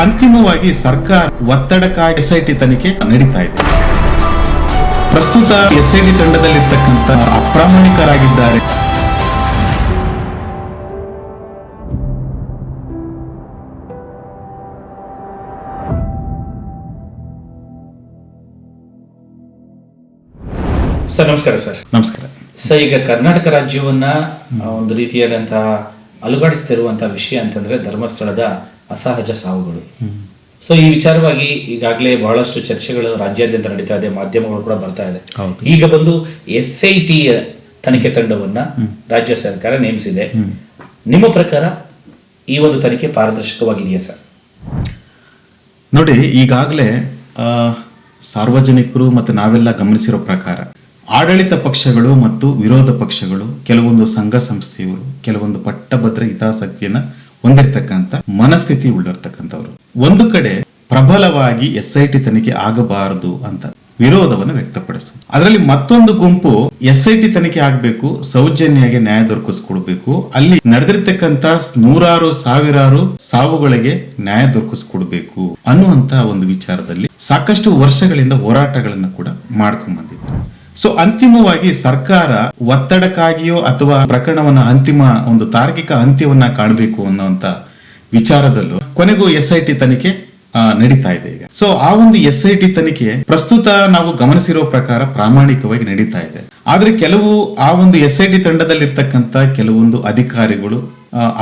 ಅಂತಿಮವಾಗಿ ಸರ್ಕಾರ ಒತ್ತಡಕ್ಕಾಗಿ ಎಸ್ಐಟಿ ತನಿಖೆ ನಡೀತಾ ಇದೆ. ಪ್ರಸ್ತುತ ಎಸ್ಐಟಿ ತಂಡದಲ್ಲಿರ್ತಕ್ಕಂಥ ಅಪ್ರಾಮಾಣಿಕರಾಗಿದ್ದಾರೆ. ಸರ್ ನಮಸ್ಕಾರ ಸರ್. ನಮಸ್ಕಾರ. ಸರ್ ಈಗ ಕರ್ನಾಟಕ ರಾಜ್ಯವನ್ನ ಒಂದು ರೀತಿಯಾದಂತಹ ಅಲುಗಾಡಿಸ್ತಿರುವಂತಹ ವಿಷಯ ಅಂತಂದ್ರೆ ಧರ್ಮಸ್ಥಳದ ಅಸಹಜ ಸಾವುಗಳು. ಸೊ ಈ ವಿಚಾರವಾಗಿ ಈಗಾಗಲೇ ಬಹಳಷ್ಟು ಚರ್ಚೆಗಳು ರಾಜ್ಯಾದ್ಯಂತ ನಡೀತಾ ಇದೆ ಮಾಧ್ಯಮಗಳು ಕೂಡ ಬರ್ತಾ ಇದೆ. ಈಗ ಬಂದು ಎಸ್ ಐ ಟಿ ತನಿಖೆ ತಂಡವನ್ನ ರಾಜ್ಯ ಸರ್ಕಾರ ನೇಮಿಸಿದೆ. ನಿಮ್ಮ ಪ್ರಕಾರ ಈ ಒಂದು ತನಿಖೆ ಪಾರದರ್ಶಕವಾಗಿದೆಯಾ ಸರ್? ನೋಡಿ ಈಗಾಗಲೇ ಆ, ಸಾರ್ವಜನಿಕರು ಮತ್ತು ನಾವೆಲ್ಲ ಗಮನಿಸಿರೋ ಪ್ರಕಾರ ಆಡಳಿತ ಪಕ್ಷಗಳು ಮತ್ತು ವಿರೋಧ ಪಕ್ಷಗಳು ಕೆಲವೊಂದು ಸಂಘ ಸಂಸ್ಥೆಯವರು ಕೆಲವೊಂದು ಪಟ್ಟಭದ್ರ ಹಿತಾಸಕ್ತಿಯನ್ನ ಹೊಂದಿರತಕ್ಕಂಥ ಮನಸ್ಥಿತಿ ಉಳ್ಳಿರ್ತಕ್ಕಂಥವ್ರು ಒಂದು ಕಡೆ ಪ್ರಬಲವಾಗಿ ಎಸ್ ಐ ಟಿ ತನಿಖೆ ಆಗಬಾರದು ಅಂತ ವಿರೋಧವನ್ನು ವ್ಯಕ್ತಪಡಿಸು. ಅದರಲ್ಲಿ ಮತ್ತೊಂದು ಗುಂಪು ಎಸ್ ಐ ಟಿ ತನಿಖೆ ಆಗಬೇಕು ಸೌಜನ್ಯಗೆ ನ್ಯಾಯ ದೊರಕಿಸ್ಕೊಡ್ಬೇಕು. ಅಲ್ಲಿ ನಡೆದಿರ್ತಕ್ಕಂಥ ನೂರಾರು, ಸಾವಿರಾರು ಸಾವುಗಳಿಗೆ ನ್ಯಾಯ ದೊರಕಿಸ್ಕೊಡ್ಬೇಕು ಅನ್ನುವಂತ ಒಂದು ವಿಚಾರದಲ್ಲಿ ಸಾಕಷ್ಟು ವರ್ಷಗಳಿಂದ ಹೋರಾಟಗಳನ್ನ ಕೂಡ ಬಂದಿದ್ದಾರೆ ಸೊ ಅಂತಿಮವಾಗಿ ಸರ್ಕಾರ ಒತ್ತಡಕ್ಕಾಗಿಯೋ ಅಥವಾ ಪ್ರಕರಣವನ್ನ ಅಂತಿಮ ಒಂದು ತಾರ್ಕಿಕ ಅಂತ್ಯವನ್ನ ಕಾಣಬೇಕು ಅನ್ನುವಂತ ವಿಚಾರದಲ್ಲೂ ಕೊನೆಗೂ ಎಸ್ ಐ ಟಿ ತನಿಖೆ ನಡೀತಾ ಇದೆ ಈಗ. ಸೊ ಆ ಒಂದು ಎಸ್ ಐ ಟಿ ತನಿಖೆ ಪ್ರಸ್ತುತ ನಾವು ಗಮನಿಸಿರೋ ಪ್ರಕಾರ ಪ್ರಾಮಾಣಿಕವಾಗಿ ನಡೀತಾ ಇದೆ. ಆದ್ರೆ ಕೆಲವು ಆ ಒಂದು ಎಸ್ ಐ ಟಿ ತಂಡದಲ್ಲಿರ್ತಕ್ಕಂಥ ಕೆಲವೊಂದು ಅಧಿಕಾರಿಗಳು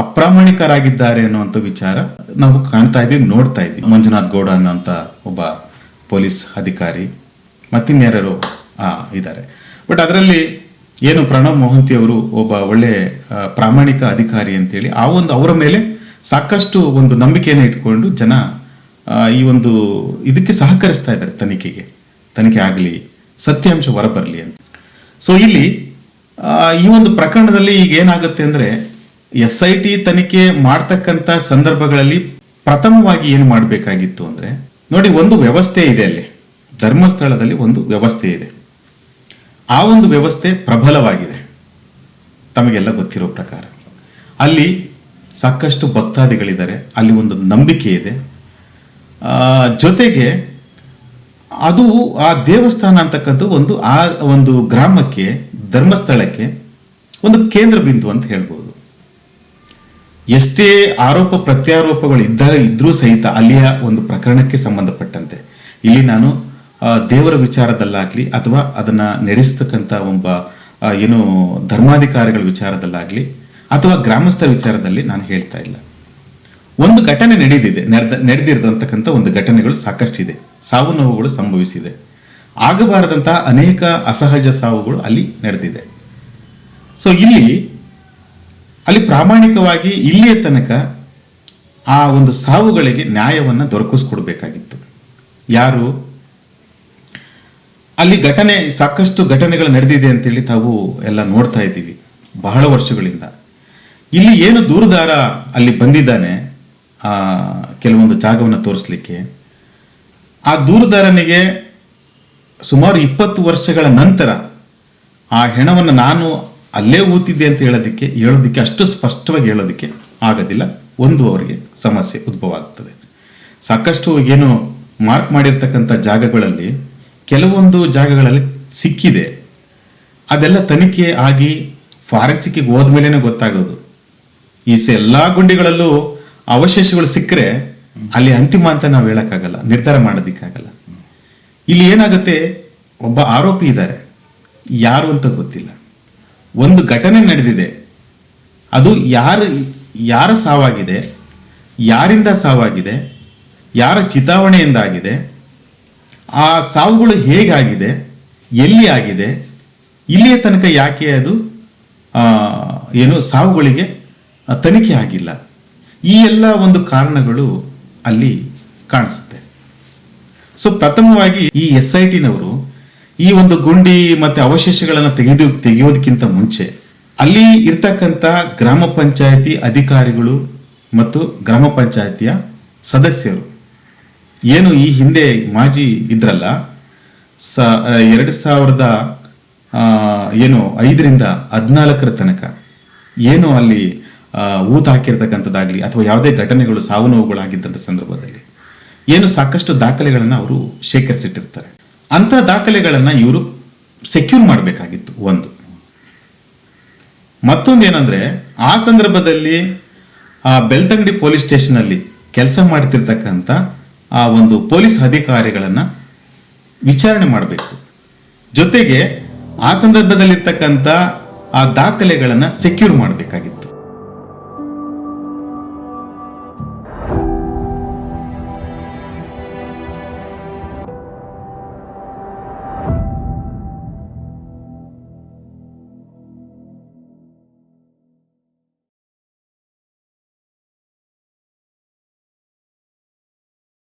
ಅಪ್ರಾಮಾಣಿಕರಾಗಿದ್ದಾರೆ ಅನ್ನುವಂಥ ವಿಚಾರ ನಾವು ಕಾಣ್ತಾ ಇದೀವಿ ನೋಡ್ತಾ ಇದ್ದೀವಿ. ಮಂಜುನಾಥ್ ಗೌಡ ಅನ್ನೋಂಥ ಒಬ್ಬ ಪೊಲೀಸ್ ಅಧಿಕಾರಿ ಮತ್ತಿನ್ಯಾರು ಇದ್ದಾರೆ. ಬಟ್ ಅದರಲ್ಲಿ ಏನು ಪ್ರಣವ್ ಮೋಹಂತಿ ಅವರು ಒಬ್ಬ ಒಳ್ಳೆ ಪ್ರಾಮಾಣಿಕ ಅಧಿಕಾರಿ ಅಂತೇಳಿ ಆ ಒಂದು ಅವರ ಮೇಲೆ ಸಾಕಷ್ಟು ಒಂದು ನಂಬಿಕೆಯನ್ನು ಇಟ್ಕೊಂಡು ಜನ ಈ ಒಂದು ಇದಕ್ಕೆ ಸಹಕರಿಸ್ತಾ ಇದ್ದಾರೆ ತನಿಖೆಗೆ. ತನಿಖೆ ಆಗಲಿ, ಸತ್ಯಾಂಶ ಹೊರಬರಲಿ ಅಂತ. ಸೊ ಇಲ್ಲಿ ಈ ಒಂದು ಪ್ರಕರಣದಲ್ಲಿ ಈಗ ಏನಾಗುತ್ತೆ ಅಂದರೆ ಎಸ್ ಐ ಟಿ ತನಿಖೆ ಮಾಡ್ತಕ್ಕಂಥ ಸಂದರ್ಭಗಳಲ್ಲಿ ಪ್ರಥಮವಾಗಿ ಏನು ಮಾಡಬೇಕಾಗಿತ್ತು ಅಂದರೆ ನೋಡಿ ಒಂದು ವ್ಯವಸ್ಥೆ ಇದೆ ಅಲ್ಲಿ. ಧರ್ಮಸ್ಥಳದಲ್ಲಿ ಒಂದು ವ್ಯವಸ್ಥೆ ಇದೆ. ಆ ಒಂದು ವ್ಯವಸ್ಥೆ ಪ್ರಬಲವಾಗಿದೆ. ತಮಗೆಲ್ಲ ಗೊತ್ತಿರೋ ಪ್ರಕಾರ. ಅಲ್ಲಿ ಸಾಕಷ್ಟು ಭಕ್ತಾದಿಗಳಿದ್ದಾರೆ, ಅಲ್ಲಿ ಒಂದು ನಂಬಿಕೆ ಇದೆ. ಜೊತೆಗೆ ಅದು ಆ ದೇವಸ್ಥಾನ ಅಂತಕ್ಕಂಥ ಒಂದು ಆ ಒಂದು ಗ್ರಾಮಕ್ಕೆ, ಧರ್ಮಸ್ಥಳಕ್ಕೆ ಒಂದು ಕೇಂದ್ರ ಬಿಂದು ಅಂತ ಹೇಳ್ಬೋದು. ಎಷ್ಟೇ ಆರೋಪ ಪ್ರತ್ಯಾರೋಪಗಳು ಇದ್ದರೆ ಇದ್ರೂ ಸಹಿತ ಅಲ್ಲಿಯ ಒಂದು ಪ್ರಕರಣಕ್ಕೆ ಸಂಬಂಧಪಟ್ಟಂತೆ. ಇಲ್ಲಿ ನಾನು ದೇವರ ವಿಚಾರದಲ್ಲಾಗ್ಲಿ ಅಥವಾ ಅದನ್ನ ನಡೆಸ್ತಕ್ಕಂಥ ಒಬ್ಬ ಏನು ಧರ್ಮಾಧಿಕಾರಿಗಳ ವಿಚಾರದಲ್ಲಾಗ್ಲಿ ಅಥವಾ ಗ್ರಾಮಸ್ಥರ ವಿಚಾರದಲ್ಲಿ ನಾನು ಹೇಳ್ತಾ ಇಲ್ಲ. ಒಂದು ಘಟನೆ ನಡೆದಿದೆ ನಡೆದ ನಡೆದಿರತಕ್ಕಂಥ ಒಂದು ಘಟನೆಗಳು ಸಾಕಷ್ಟಿದೆ. ಸಾವು ನೋವುಗಳು ಸಂಭವಿಸಿದೆ. ಆಗಬಾರದಂತಹ ಅನೇಕ ಅಸಹಜ ಸಾವುಗಳು ಅಲ್ಲಿ ನಡೆದಿದೆ. ಸೊ ಇಲ್ಲಿ, ಅಲ್ಲಿ ಪ್ರಾಮಾಣಿಕವಾಗಿ ಇಲ್ಲಿಯ ತನಕ ಆ ಒಂದು ಸಾವುಗಳಿಗೆ ನ್ಯಾಯವನ್ನು ದೊರಕಿಸ್ಕೊಡ್ಬೇಕಾಗಿತ್ತು. ಯಾರು? ಅಲ್ಲಿ ಘಟನೆ, ಸಾಕಷ್ಟು ಘಟನೆಗಳು ನಡೆದಿದೆ ಅಂತೇಳಿ ತಾವು ಎಲ್ಲ ನೋಡ್ತಾ ಇದ್ದೀವಿ, ಬಹಳ ವರ್ಷಗಳಿಂದ. ಇಲ್ಲಿ ಏನು ದೂರದಾರ ಅಲ್ಲಿ ಬಂದಿದ್ದಾನೆ, ಆ, ಕೆಲವೊಂದು ಜಾಗವನ್ನು ತೋರಿಸ್ಲಿಕ್ಕೆ. ಆ ದೂರದಾರನಿಗೆ ಸುಮಾರು ಇಪ್ಪತ್ತು ವರ್ಷಗಳ ನಂತರ ಆ ಹೆಣವನ್ನು ನಾನು ಅಲ್ಲೇ ಊತಿದ್ದೆ ಅಂತ ಹೇಳೋದಕ್ಕೆ ಹೇಳೋದಕ್ಕೆ ಅಷ್ಟು ಸ್ಪಷ್ಟವಾಗಿ ಹೇಳೋದಕ್ಕೆ ಆಗೋದಿಲ್ಲ. ಒಂದು ಅವರಿಗೆ ಸಮಸ್ಯೆ ಉದ್ಭವ ಆಗ್ತದೆ. ಸಾಕಷ್ಟು ಏನು ಮಾರ್ಕ್ ಮಾಡಿರ್ತಕ್ಕಂಥ ಜಾಗಗಳಲ್ಲಿ ಕೆಲವೊಂದು ಜಾಗಗಳಲ್ಲಿ ಸಿಕ್ಕಿದೆ. ಅದೆಲ್ಲ ತನಿಖೆ ಆಗಿ ಫಾರೆನ್ಸಿಕ್ಕಿಗೆ ಹೋದ್ಮೇಲೆ ಗೊತ್ತಾಗೋದು. ಈ ಎಲ್ಲ ಗುಂಡಿಗಳಲ್ಲೂ ಅವಶೇಷಗಳು ಸಿಕ್ಕರೆ ಅಲ್ಲಿ ಅಂತಿಮ ಅಂತ ನಾವು ಹೇಳೋಕ್ಕಾಗಲ್ಲ, ನಿರ್ಧಾರ ಮಾಡೋದಿಕ್ಕಾಗಲ್ಲ. ಇಲ್ಲಿ ಏನಾಗುತ್ತೆ, ಒಬ್ಬ ಆರೋಪಿ ಇದ್ದಾರೆ ಯಾರು ಅಂತ ಗೊತ್ತಿಲ್ಲ. ಒಂದು ಘಟನೆ ನಡೆದಿದೆ. ಅದು ಯಾರು, ಯಾರ ಸಾವಾಗಿದೆ, ಯಾರಿಂದ ಸಾವಾಗಿದೆ, ಯಾರ ಚಿತಾವಣೆಯಿಂದ ಆಗಿದೆ ಆ ಸಾವುಗಳು ಹೇಗಾಗಿದೆ? ಎಲ್ಲಿ ಆಗಿದೆ? ಇಲ್ಲಿಯ ತನಕ ಯಾಕೆ ಅದು ಏನು ಸಾವುಗಳಿಗೆ ತನಿಖೆ ಆಗಿಲ್ಲ? ಈ ಎಲ್ಲ ಒಂದು ಕಾರಣಗಳು ಅಲ್ಲಿ ಕಾಣಿಸುತ್ತೆ. ಸೊ ಪ್ರಥಮವಾಗಿ ಈ ಎಸ್ ಐ ಟಿನವರು ಈ ಒಂದು ಗುಂಡಿ ಮತ್ತು ಅವಶೇಷಗಳನ್ನು ತೆಗೆದು ತೆಗೆಯೋದಕ್ಕಿಂತ ಮುಂಚೆ ಅಲ್ಲಿ ಇರ್ತಕ್ಕಂಥ ಗ್ರಾಮ ಪಂಚಾಯತಿ ಅಧಿಕಾರಿಗಳು ಮತ್ತು ಗ್ರಾಮ ಪಂಚಾಯತಿಯ ಸದಸ್ಯರು ಏನು ಈ ಹಿಂದೆ ಮಾಜಿ ಇದ್ರಲ್ಲ, ಸ ಎರಡು ಸಾವಿರದ ಏನು ಐದರಿಂದ ಹದಿನಾಲ್ಕರ ತನಕ ಏನು ಅಲ್ಲಿ ಊತ ಹಾಕಿರ್ತಕ್ಕಂಥದ್ದಾಗಲಿ ಅಥವಾ ಯಾವುದೇ ಘಟನೆಗಳು ಸಾವು ನೋವುಗಳಾಗಿದ್ದಂಥ ಸಂದರ್ಭದಲ್ಲಿ ಏನು ಸಾಕಷ್ಟು ದಾಖಲೆಗಳನ್ನು ಅವರು ಶೇಖರಿಸಿಟ್ಟಿರ್ತಾರೆ. ಅಂಥ ದಾಖಲೆಗಳನ್ನು ಇವರು ಸೆಕ್ಯೂರ್ ಮಾಡಬೇಕಾಗಿತ್ತು ಒಂದು. ಮತ್ತೊಂದು ಏನಂದ್ರೆ, ಆ ಸಂದರ್ಭದಲ್ಲಿ ಆ ಬೆಳ್ತಂಗಡಿ ಪೊಲೀಸ್ ಸ್ಟೇಷನಲ್ಲಿ ಕೆಲಸ ಮಾಡ್ತಿರ್ತಕ್ಕಂಥ ಆ ಒಂದು ಪೊಲೀಸ್ ಅಧಿಕಾರಿಗಳನ್ನು ವಿಚಾರಣೆ ಮಾಡಬೇಕು. ಜೊತೆಗೆ ಆ ಸಂದರ್ಭದಲ್ಲಿರ್ತಕ್ಕಂಥ ಆ ದಾಖಲೆಗಳನ್ನು ಸೆಕ್ಯೂರ್ ಮಾಡಬೇಕಾಗಿತ್ತು.